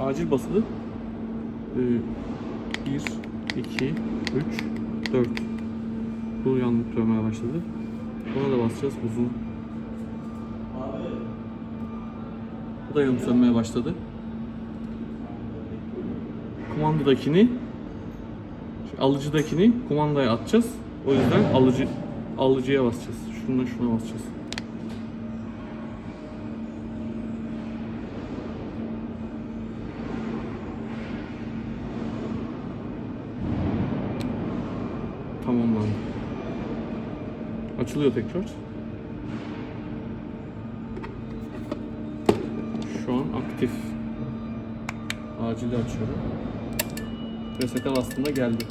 Acil basılı. 1, 2, 3, 4. Bu yanlık dönmeye başladı. Buna da basacağız uzun. Bu da yanıp sönmeye başladı. Kumandadakini alıcıdakini kumandaya atacağız. O yüzden alıcı alıcıya basacağız. Şuna şuna basacağız. Tamamlandı. Açılıyor tekrar. Şu an aktif. Acili açıyorum. Resete bastığında geldi.